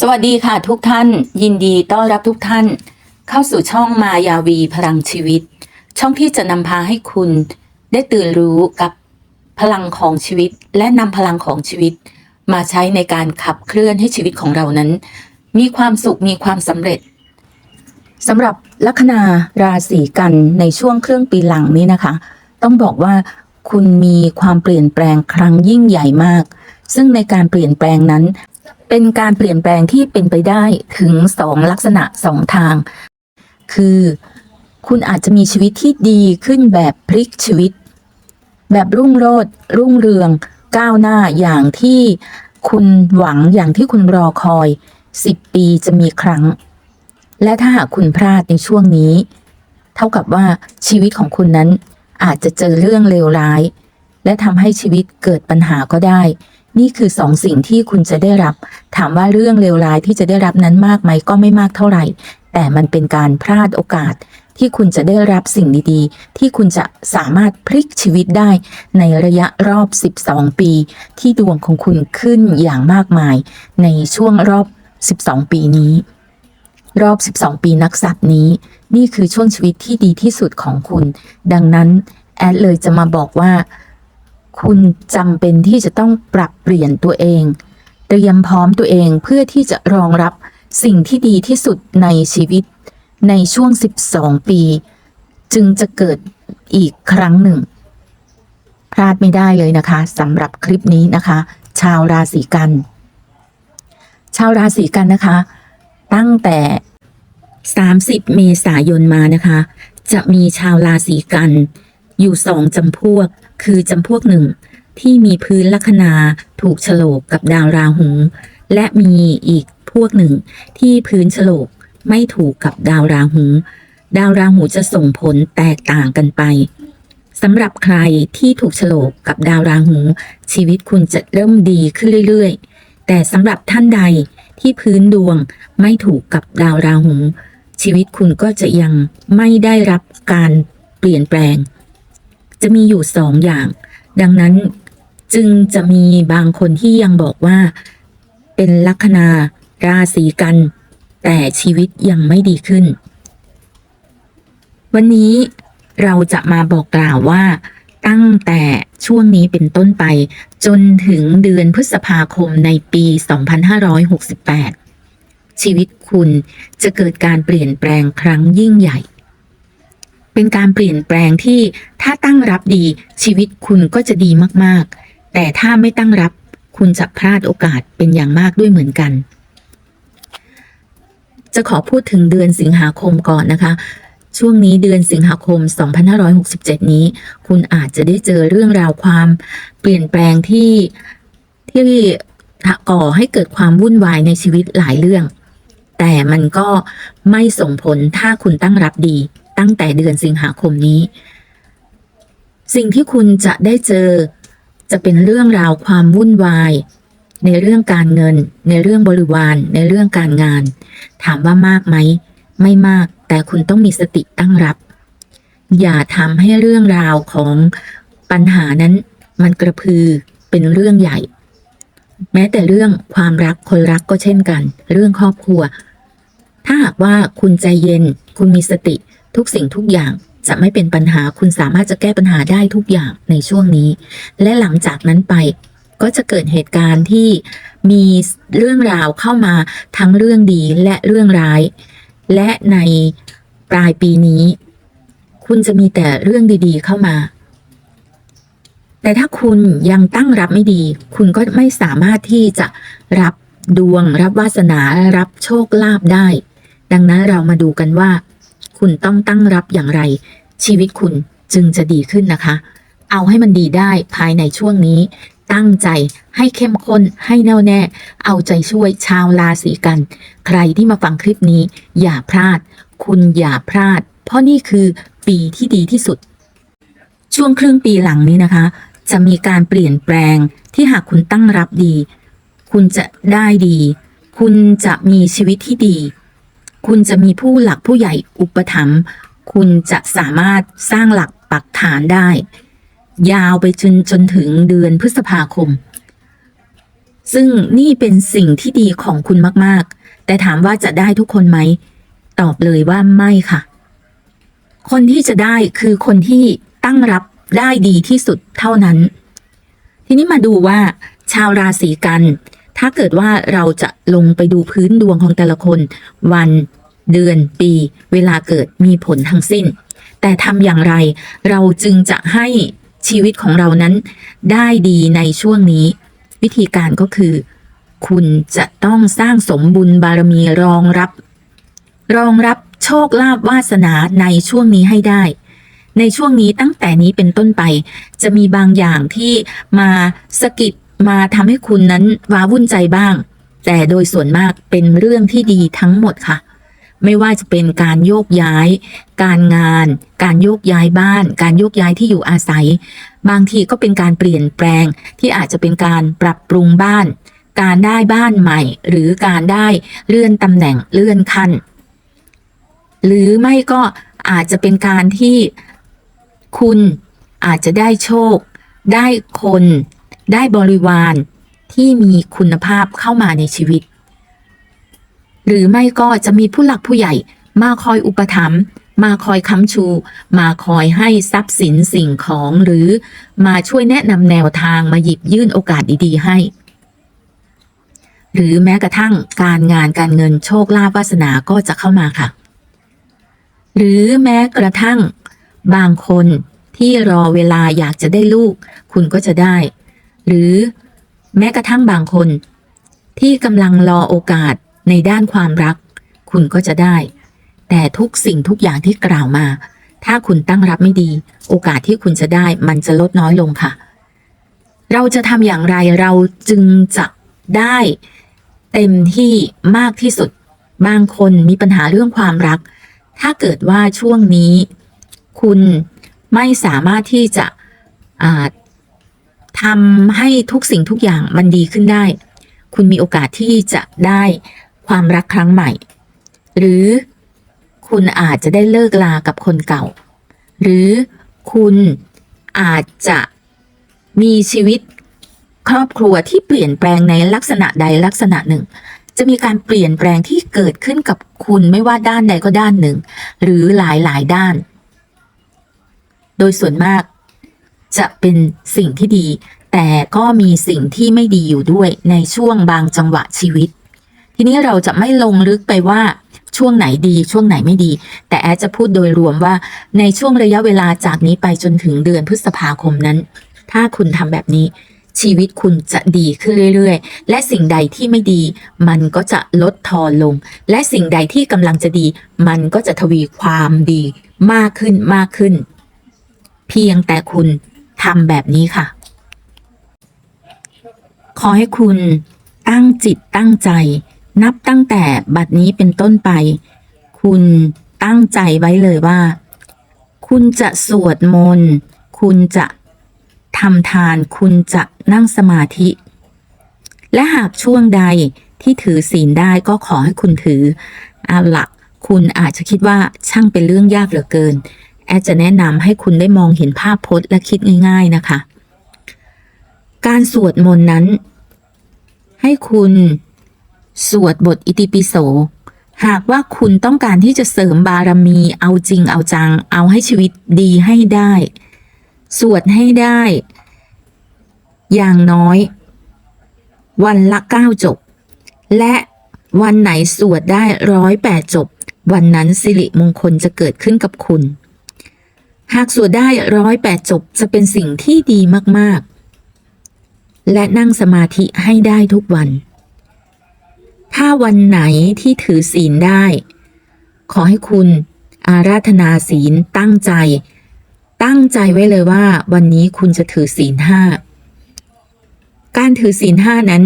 สวัสดีค่ะทุกท่าน ยินดีต้อนรับทุกท่าน เข้าสู่ช่องมายาวีพลังชีวิต ช่องที่จะนำพาให้คุณ ได้ตื่นรู้กับพลังของชีวิต และนำพลังของชีวิต มาใช้ในการขับเคลื่อนให้ชีวิตของเรานั้น มีความสุขมีความสำเร็จสำหรับลัคนาราศีกันในช่วงเครึ่องปีหลังนี้นะคะ ต้องบอกว่าคุณมีความเปลี่ยนแปลงครั้งยิ่งใหญ่มาก ซึ่งในการเปลี่ยนแปลงนั้น เป็นการเปลี่ยนแปลงที่เป็นไปได้ถึงสองลักษณะสองทาง คือ คุณอาจจะมีชีวิตที่ดีขึ้นแบบพลิกชีวิต แบบรุ่งโรจน์รุ่งเรือง ก้าวหน้าอย่างที่คุณหวังอย่างที่คุณรอคอย10ปีจะมีครั้ง และถ้าหากคุณพลาดในช่วงนี้ เท่ากับว่าชีวิตของคุณนั้นอาจจะเจอเรื่องเลวร้าย และทำให้ชีวิตเกิดปัญหาก็ได้ นี่คือสองสิ่งที่คุณจะได้รับ ถามว่าเรื่องเลวร้ายที่จะได้รับนั้นมากไหมก็ไม่มากเท่าไหร่ แต่มันเป็นการพลาดโอกาส ที่คุณจะได้รับสิ่งดีๆ ที่คุณจะสามารถพลิกชีวิตได้ในระยะรอบ 12 ปี ที่ดวงของคุณขึ้นอย่างมากมาย ในช่วงรอบ 12 ปีนี้ รอบ 12 ปีนักสัตว์นี้ นี่คือช่วงชีวิตที่ดีที่สุดของคุณ ดังนั้นแอดเลยจะมาบอกว่า คุณจำเป็นที่จะต้องปรับเปลี่ยนตัวเอง เตรียมพร้อมตัวเองเพื่อที่จะรองรับสิ่งที่ดีที่สุดในชีวิต ในช่วง 12 ปี จึงจะเกิดอีกครั้งหนึ่ง พลาดไม่ได้เลยนะคะสำหรับคลิปนี้นะคะ ชาวราศีกัน ชาวราศีกันนะคะ ตั้งแต่ 30 เมษายนมานะคะ จะมีชาวราศีกันอยู่สองจำพวก คือจำพวกหนึ่งที่มีพื้นลัคนาถูกโฉลกกับดาวราหู และมีอีกพวกหนึ่งที่พื้นโฉลกไม่ถูกกับดาวราหู ดาวราหูจะส่งผลแตกต่างกันไปสำหรับใครที่ถูกโฉลกกับดาวราหู ชีวิตคุณจะเริ่มดีขึ้นเรื่อยๆ แต่สำหรับท่านใดที่พื้นดวงไม่ถูกกับดาวราหู ชีวิตคุณก็จะยังไม่ได้รับการเปลี่ยนแปลง จะมีอยู่สองอย่าง ดังนั้นจึงจะมีบางคนที่ยังบอกว่า เป็นลัคนาราศีกัน แต่ชีวิตยังไม่ดีขึ้น วันนี้เราจะมาบอกกล่าวว่า ตั้งแต่ช่วงนี้เป็นต้นไป จนถึงเดือนพฤษภาคมในปี 2568 ชีวิตคุณจะเกิดการเปลี่ยนแปลงครั้งยิ่งใหญ่ เป็นการเปลี่ยนแปลงที่ถ้าตั้งรับดีชีวิตคุณก็จะดีมากๆ แต่ถ้าไม่ตั้งรับคุณจะพลาดโอกาสเป็นอย่างมากด้วยเหมือนกัน จะขอพูดถึงเดือนสิงหาคมก่อนนะคะ ช่วงนี้เดือนสิงหาคม 2567 นี้ คุณอาจจะได้เจอเรื่องราวความ เปลี่ยนแปลงที่ที่ก่อให้เกิดความวุ่นวายในชีวิตหลายเรื่อง แต่มันก็ไม่ส่งผลถ้าคุณตั้งรับดี ตั้งแต่เดือนสิงหาคมนี้ สิ่งที่คุณจะได้เจอจะเป็นเรื่องราวความวุ่นวาย ในเรื่องการเงิน ในเรื่องบริวาร ในเรื่องการงาน ถามว่ามากไหม ไม่มากแต่คุณต้องมีสติตั้งรับ อย่าทำให้เรื่องราวของปัญหานั้น มันกระพือเป็นเรื่องใหญ่ แม้แต่เรื่องความรักคนรักก็เช่นกัน เรื่องครอบครัว ถ้าหากว่าคุณใจเย็น คุณมีสติ ทุกสิ่งทุกอย่างจะไม่เป็นปัญหาคุณสามารถจะแก้ปัญหาได้ทุกอย่างในช่วงนี้ และหลังจากนั้นไปก็จะเกิดเหตุการณ์ที่มีเรื่องราวเข้ามาทั้งเรื่องดีและเรื่องร้าย และในปลายปีนี้ คุณจะมีแต่เรื่องดีๆเข้ามา แต่ถ้าคุณยังตั้งรับไม่ดี คุณก็ไม่สามารถที่จะรับดวง รับวาสนา รับโชคลาภได้ ดังนั้นเรามาดูกันว่า คุณต้องตั้งรับอย่างไร ชีวิตคุณจึงจะดีขึ้นนะคะ เอาให้มันดีได้ภายในช่วงนี้ ตั้งใจให้เข้มข้นให้แน่วแน่ เอาใจช่วยชาวราศีกัน ใครที่มาฟังคลิปนี้ อย่าพลาด คุณอย่าพลาด เพราะนี่คือปีที่ดีที่สุด ช่วงครึ่งปีหลังนี้นะคะ จะมีการเปลี่ยนแปลงที่หากคุณตั้งรับดี คุณจะได้ดี คุณจะมีชีวิตที่ดี คุณจะมีผู้หลักผู้ใหญ่อุปถัมภ์คุณจะสามารถสร้างหลักปักฐานได้ ยาวไปจนจนถึงเดือนพฤษภาคม ซึ่งนี่เป็นสิ่งที่ดีของคุณมาก ๆ แต่ถามว่าจะได้ทุกคนไหม ตอบเลยว่าไม่ค่ะ คนที่จะได้คือคนที่ตั้งรับได้ดีที่สุดเท่านั้น ทีนี้มาดูว่า ชาวราศีกัน ถ้าเกิดว่าเราจะลงไปดูพื้นดวงของแต่ละคน วันเดือนปี เวลาเกิดมีผลทั้งสิ้น แต่ทำอย่างไรเราจึงจะให้ชีวิตของเรานั้นได้ดีในช่วงนี้ วิธีการก็คือ คุณจะต้องสร้างสมบุญบารมีรองรับ รองรับโชคลาภวาสนาในช่วงนี้ให้ได้ ในช่วงนี้ตั้งแต่นี้เป็นต้นไป จะมีบางอย่างที่มาสะกิด มาทำให้คุณนั้นว้าวุ่นใจบ้าง แต่โดยส่วนมากเป็นเรื่องที่ดีทั้งหมดค่ะ ไม่ว่าจะเป็นการโยกย้าย การงาน การโยกย้ายบ้าน การโยกย้ายที่อยู่อาศัย บางทีก็เป็นการเปลี่ยนแปลงที่อาจจะเป็นการปรับปรุงบ้าน การได้บ้านใหม่ หรือการได้เลื่อนตำแหน่งเลื่อนขั้น หรือไม่ก็อาจจะเป็นการที่คุณอาจจะได้โชค ได้คน ได้บริวารที่มีคุณภาพเข้ามาในชีวิต หรือไม่ก็จะมีผู้หลักผู้ใหญ่มาคอยอุปถัมภ์มาคอยค้ำชู มาคอยให้ทรัพย์สินสิ่งของหรือมาช่วยแนะนำแนวทางมาหยิบยื่นโอกาสดีๆให้ หรือแม้กระทั่งการงานการเงินโชคลาภวาสนาก็จะเข้ามาค่ะ หรือแม้กระทั่งบางคนที่รอเวลาอยากจะได้ลูก คุณก็จะได้ หรือแม้กระทั่งบางคน ที่กำลังรอโอกาสในด้านความรัก คุณก็จะได้ แต่ทุกสิ่งทุกอย่างที่กล่าวมา ถ้าคุณตั้งรับไม่ดี โอกาสที่คุณจะได้มันจะลดน้อยลงค่ะ เราจะทำอย่างไรเราจึงจะได้เต็มที่มากที่สุด บางคนมีปัญหาเรื่องความรัก ถ้าเกิดว่าช่วงนี้ คุณไม่สามารถที่จะ ทำให้ทุกสิ่งทุกอย่างมันดีขึ้นได้ คุณมีโอกาสที่จะได้ความรักครั้งใหม่ หรือคุณอาจจะได้เลิกลากับคนเก่า หรือคุณอาจจะมีชีวิตครอบครัวที่เปลี่ยนแปลงในลักษณะใดลักษณะหนึ่ง จะมีการเปลี่ยนแปลงที่เกิดขึ้นกับคุณไม่ว่าด้านใดก็ด้านหนึ่ง หรือหลายหลายๆด้าน โดยส่วนมาก จะเป็นสิ่งที่ดี แต่ก็มีสิ่งที่ไม่ดีอยู่ด้วยในช่วงบางจังหวะชีวิต ทีนี้เราจะไม่ลงลึกไปว่าช่วงไหนดีช่วงไหนไม่ดี แต่แอดจะพูดโดยรวมว่าในช่วงระยะเวลาจากนี้ไปจนถึงเดือนพฤษภาคมนั้น ถ้าคุณทำแบบนี้ ชีวิตคุณจะดีขึ้นเรื่อยๆ และสิ่งใดที่ไม่ดี มันก็จะลดทอนลง และสิ่งใดที่กำลังจะดี มันก็จะทวีความดี มากขึ้นมากขึ้น เพียงแต่คุณ ทำแบบนี้ค่ะ ขอให้คุณตั้งจิตตั้งใจ นับตั้งแต่บัดนี้เป็นต้นไป คุณตั้งใจไว้เลยว่า คุณจะสวดมนต์คุณจะทำทานคุณจะนั่งสมาธิ และหากช่วงใดที่ถือศีลได้ก็ขอให้คุณถือเอาละคุณอาจจะคิดว่าช่างเป็นเรื่องยากเหลือเกิน แอดจะแนะนำให้คุณได้มองเห็นภาพพจน์และคิดง่าย ๆนะคะ การสวดมนต์นั้น ให้คุณสวดบทอิติปิโส หากว่าคุณต้องการที่จะเสริมบารมี เอาจริงเอาจัง เอาให้ชีวิตดีให้ได้ สวดให้ได้ อย่างน้อย วันละเก้าจบ และวันไหนสวดได้ร้อยแปดจบ วันนั้นสิริมงคลจะเกิดขึ้นกับคุณ หากสวดได้ร้อยแปดจบจะเป็นสิ่งที่ดีมากๆ และนั่งสมาธิให้ได้ทุกวัน ถ้าวันไหนที่ถือศีลได้ ขอให้คุณอาราธนาศีลตั้งใจ ตั้งใจไว้เลยว่า วันนี้คุณจะถือศีลห้าการถือศีลห้านั้น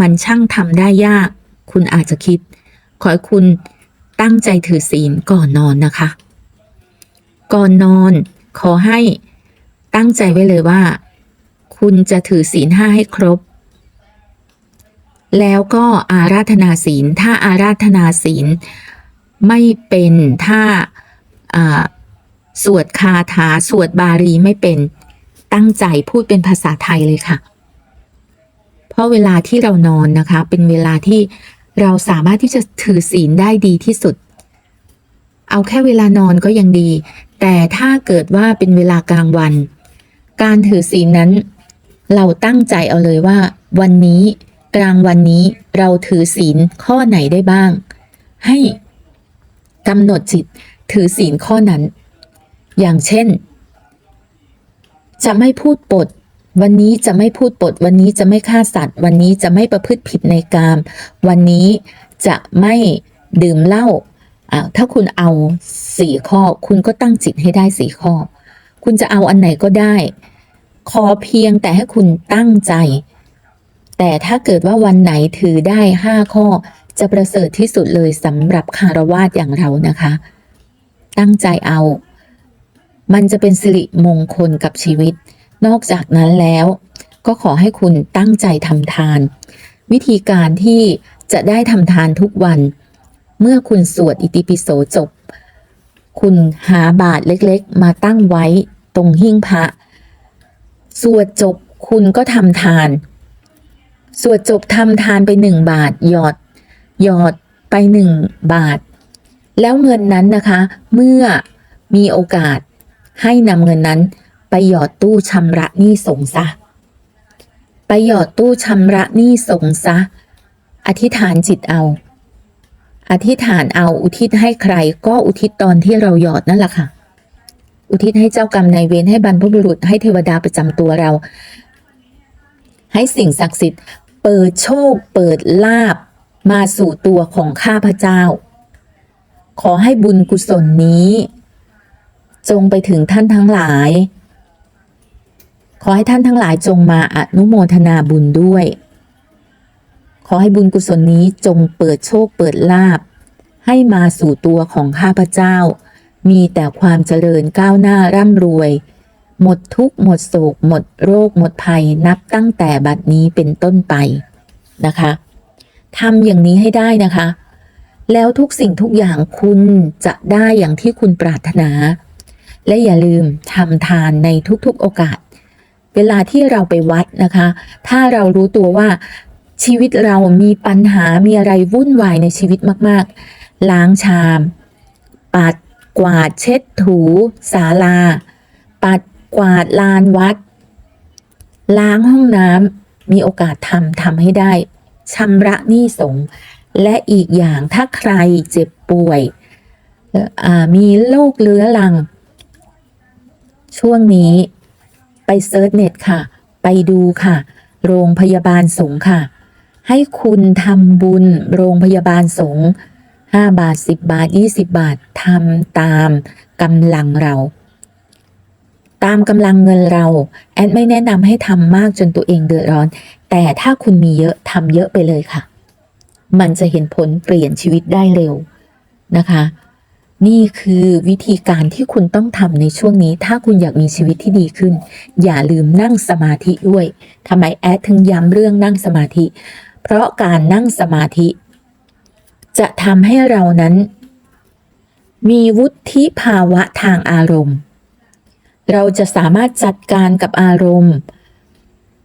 มันช่างทำได้ยาก คุณอาจจะคิด ขอให้คุณตั้งใจถือศีลก่อนนอนนะคะ ก่อนนอน ขอให้ตั้งใจไว้เลยว่า คุณจะถือศีลห้าให้ครบ แล้วก็อาราธนาศีล ถ้าอาราธนาศีลไม่เป็นถ้าสวดคาถาสวดบาลีไม่เป็นตั้งใจพูดเป็นภาษาไทยเลยค่ะ เพราะเวลาที่เรานอนนะคะ เป็นเวลาที่เราสามารถที่จะถือศีลได้ดีที่สุด เอาแค่เวลานอนก็ยังดี แต่ถ้าเกิดว่าเป็นเวลากลางวัน การถือศีลนั้น เราตั้งใจเอาเลยว่า วันนี้กลางวันนี้เราถือศีลข้อไหนได้บ้าง ให้กำหนดจิตถือศีลข้อนั้น อย่างเช่น จะไม่พูดปด วันนี้จะไม่พูดปด วันนี้จะไม่ฆ่าสัตว์ วันนี้จะไม่ประพฤติผิดในกาม วันนี้จะไม่ดื่มเหล้าอ่า ถ้าคุณเอาสี่ข้อ คุณก็ตั้งจิตให้ได้สี่ข้อ คุณจะเอาอันไหนก็ได้ ขอเพียงแต่ให้คุณตั้งใจ แต่ถ้าเกิดว่าวันไหนถือได้ห้าข้อ จะประเสริฐที่สุดเลยสำหรับคารวาสอย่างเรานะคะ ตั้งใจเอา มันจะเป็นสิริมงคลกับชีวิต นอกจากนั้นแล้ว ก็ขอให้คุณตั้งใจทำทาน วิธีการที่จะได้ทำทานทุกวัน เมื่อคุณสวดอิติปิโสจบ คุณหาบาทเล็กๆ มาตั้งไว้ตรงหิ้งพระ สวดจบคุณก็ทำทาน สวดจบทำทานไปหนึ่งบาท หยอด หยอดไปหนึ่งบาท แล้วเงินนั้นนะคะ เมื่อมีโอกาสให้นำเงินนั้น ไปหยอดตู้ชำระหนี้สงซะ ไปหยอดตู้ชำระหนี้สงซะ อธิษฐานจิตเอา อธิษฐานเอาอุทิศให้ใคร ก็อุทิศตอนที่เราหยอดนั่นแหละค่ะ อุทิศให้เจ้ากรรมนายเวรให้บรรพบุรุษให้เทวดาประจำตัวเรา ให้สิ่งศักดิ์สิทธิ์ เปิดโชค เปิดลาบมาสู่ตัวของข้าพเจ้า ขอให้บุญกุศลนี้ จงไปถึงท่านทั้งหลาย ขอให้ท่านทั้งหลายจงมาอนุโมทนาบุญด้วย อให้บุญกุศลนี้จงเปิดโชคเปิดลาบ ให้มาสู่ตัวของข้าพเจ้า มีแต่ความเจริญก้าวหน้าร่ำรวย หมดทุกข์หมดโศก หมดโรค หมดภัยนับตั้งแต่บัดนี้เป็นต้นไปนะคะทำอย่างนี้ให้ได้นะคะ แล้วทุกสิ่งทุกอย่างคุณจะได้อย่างที่คุณปรารถนา และอย่าลืมทำทานในทุกๆโอกาส เวลาที่เราไปวัดนะคะ ถ้าเรารู้ตัวว่า ชีวิตเรามีปัญหามีอะไรวุ่นวายในชีวิตมาก ๆ ล้างชาม ปัดกวาดเช็ดถูศาลา ปัดกวาดลานวัด ล้างห้องน้ำมีโอกาสทำทำให้ได้ชำระหนี้สงและอีกอย่างถ้าใครเจ็บป่วยมีโรคเรื้อรัง ช่วงนี้ไปเซิร์ชเน็ตค่ะ ไปดูค่ะ โรงพยาบาลสงค่ะ ให้คุณทำบุญโรงพยาบาลสงฆ์5บาท 10 บาท 20 บาททำตามกำลังเรา ตามกำลังเงินเรา แอดไม่แนะนำให้ทำมากจนตัวเองเดือดร้อน แต่ถ้าคุณมีเยอะทำเยอะไปเลยค่ะ มันจะเห็นผลเปลี่ยนชีวิตได้เร็วนะคะ นี่คือวิธีการที่คุณต้องทำในช่วงนี้ ถ้าคุณอยากมีชีวิตที่ดีขึ้น อย่าลืมนั่งสมาธิด้วยทำไมแอดถึงย้ำเรื่องนั่งสมาธิ เพราะการนั่งสมาธิ จะทำให้เรานั้น มีวุฒิภาวะทางอารมณ์ เราจะสามารถจัดการกับอารมณ์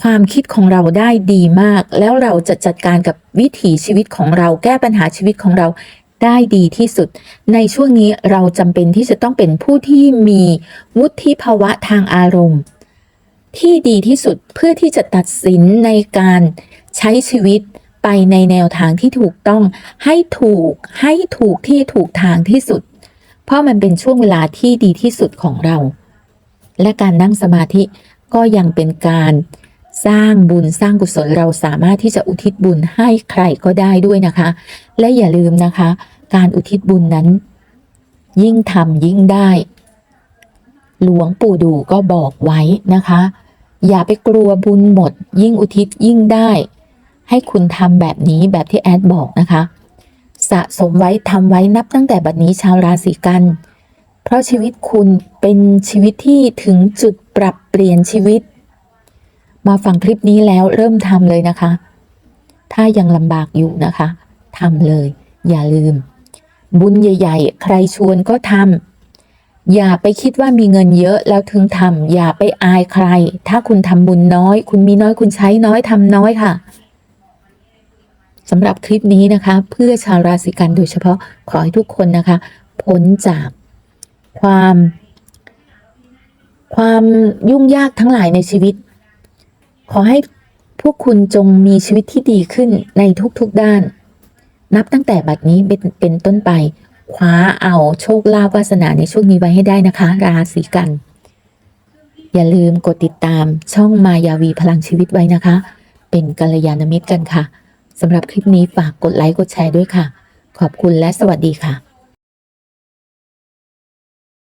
ความคิดของเราได้ดีมาก แล้วเราจะจัดการกับวิถีชีวิตของเราแก้ปัญหาชีวิตของเราได้ดีที่สุด ในช่วงนี้เราจำเป็นที่จะต้องเป็นผู้ที่มีวุฒิภาวะทางอารมณ์ ที่ดีที่สุดเพื่อที่จะตัดสินในการ ใช้ชีวิตไปในแนวทางที่ถูกต้องให้ถูกให้ถูกที่ถูกทางที่สุด เพราะมันเป็นช่วงเวลาที่ดีที่สุดของเรา และการนั่งสมาธิก็ยังเป็นการสร้างบุญสร้างกุศลเราสามารถที่จะอุทิศบุญให้ใครก็ได้ด้วยนะคะ และอย่าลืมนะคะ การอุทิศบุญนั้น ยิ่งทำยิ่งได้ หลวงปู่ดูก็บอกไว้นะคะ อย่าไปกลัวบุญหมด ยิ่งอุทิศยิ่งได้ ให้คุณทำแบบนี้แบบที่แอดบอกนะคะ สะสมไว้ทำไว้นับตั้งแต่บัดนี้ชาวราศีกัน เพราะชีวิตคุณเป็นชีวิตที่ถึงจุดปรับเปลี่ยนชีวิต มาฟังคลิปนี้แล้วเริ่มทำเลยนะคะ ถ้ายังลำบากอยู่นะคะทำเลย อย่าลืม บุญใหญ่ ๆ ใครชวนก็ทำอย่าไปคิดว่ามีเงินเยอะแล้วถึงทำอย่าไปอายใคร ถ้าคุณทำบุญน้อย คุณมีน้อยคุณใช้น้อยทำน้อยค่ะ สำหรับคลิปนี้นะคะ เพื่อชาวราศีกันโดยเฉพาะขอให้ทุกคนนะคะ พ้นจากความ ความยุ่งยากทั้งหลายในชีวิต ขอให้พวกคุณจงมีชีวิตที่ดีขึ้นในทุกๆด้าน นับตั้งแต่บัดนี้เป็นเป็นต้นไป คว้าเอาโชคลาภวาสนาในช่วงนี้ไว้ให้ได้นะคะ ราศีกัน อย่าลืมกดติดตามช่องมายาวีพลังชีวิตไว้นะคะ เป็นกัลยาณมิตรกันค่ะ สำหรับคลิปนี้ฝากกดไลค์กดแชร์ด้วยค่ะ ขอบคุณและสวัสดีค่ะ